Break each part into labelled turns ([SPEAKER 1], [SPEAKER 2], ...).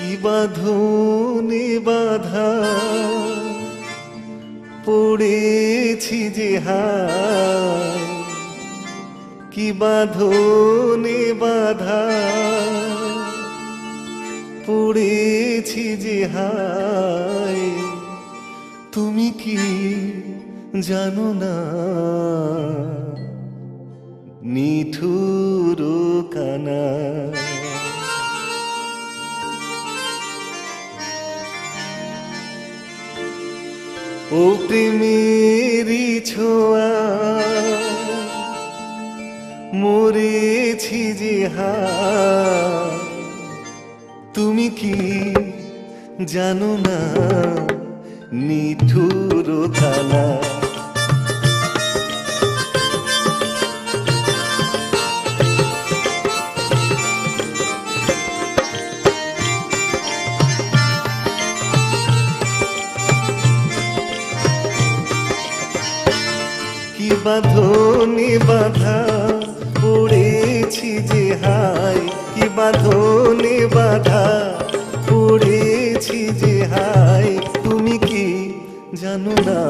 [SPEAKER 1] কি বাঁধনে বাধা? পড়েছি যে হায় কি বাঁধনে বাধা? পড়েছি যে হায় তুমি কি জানো না? নিঠুর কানা। ও প্রেমেরই ছোঁয়া। মরেছি যে হা তুমি কি জানো না? নিঠুর কানা বাঁধনে বাঁধা পড়েছি যে হায় কি বাঁধনে বাঁধা পড়েছি যে হায় তুমি কি জানো না?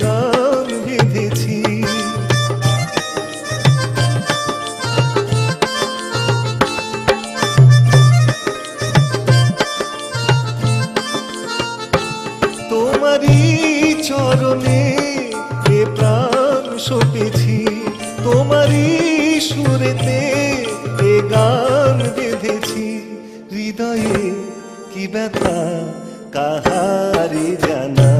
[SPEAKER 1] গান বেঁধেছি তোমারই তোমারই বেঁধেছি হৃদয়ে কি ব্যথা কাহারি জানায়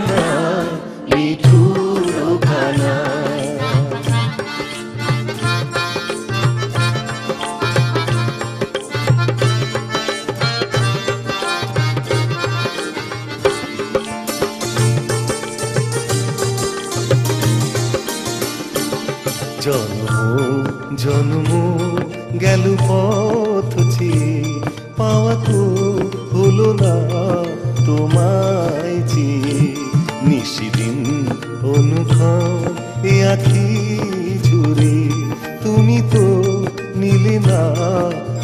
[SPEAKER 1] জন্ম জন্ম গেল পথ চেয়ে পাওয়া তো হলো না তোমায় চেয়ে নিশিদিন অনুক্ষণ এ আখি জুড়ে, তুমি তো নিলে না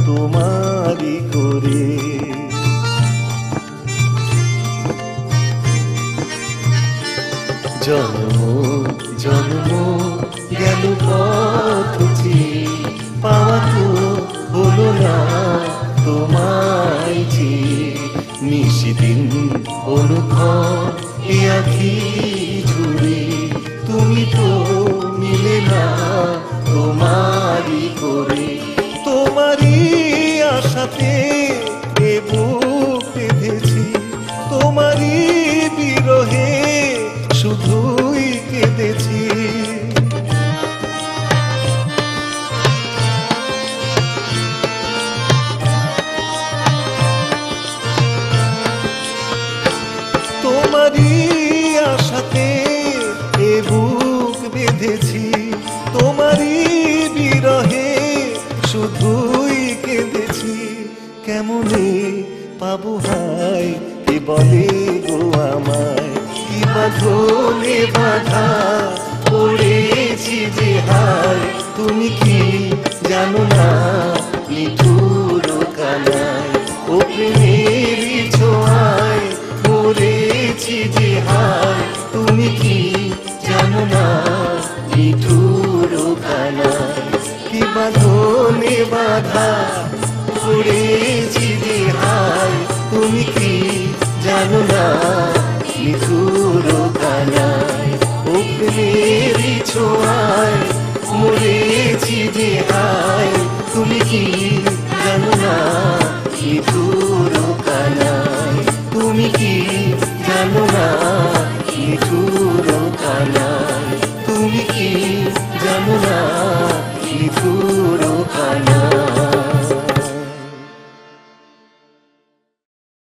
[SPEAKER 1] তোমারই করে। জন্ম জন্ম জুড়ে তুমি তো মিলে না তোমারই তোমারই আশাতে তোমারই বিরহে শুধুই কেঁদেছি। তোমারই তোমারই বিরহে শুধুই কেঁদেছি, কেমনে পাবো হাই কে বলে গো আমায়? কি বাঁধনে বাধা পড়েছি যে হায়? তুমি কি জানো না নিঠুর কানায়? ও প্রেমেরই ছোঁয়ায় মরেছি যে হায়? তুমি কি মাথা পুড়েছি যে হাই তুমি কি জানো না? নিঝুর কানায়, অগ্নের ছোঁয়ায় মরেছি যে হাই তুমি কি জানো না?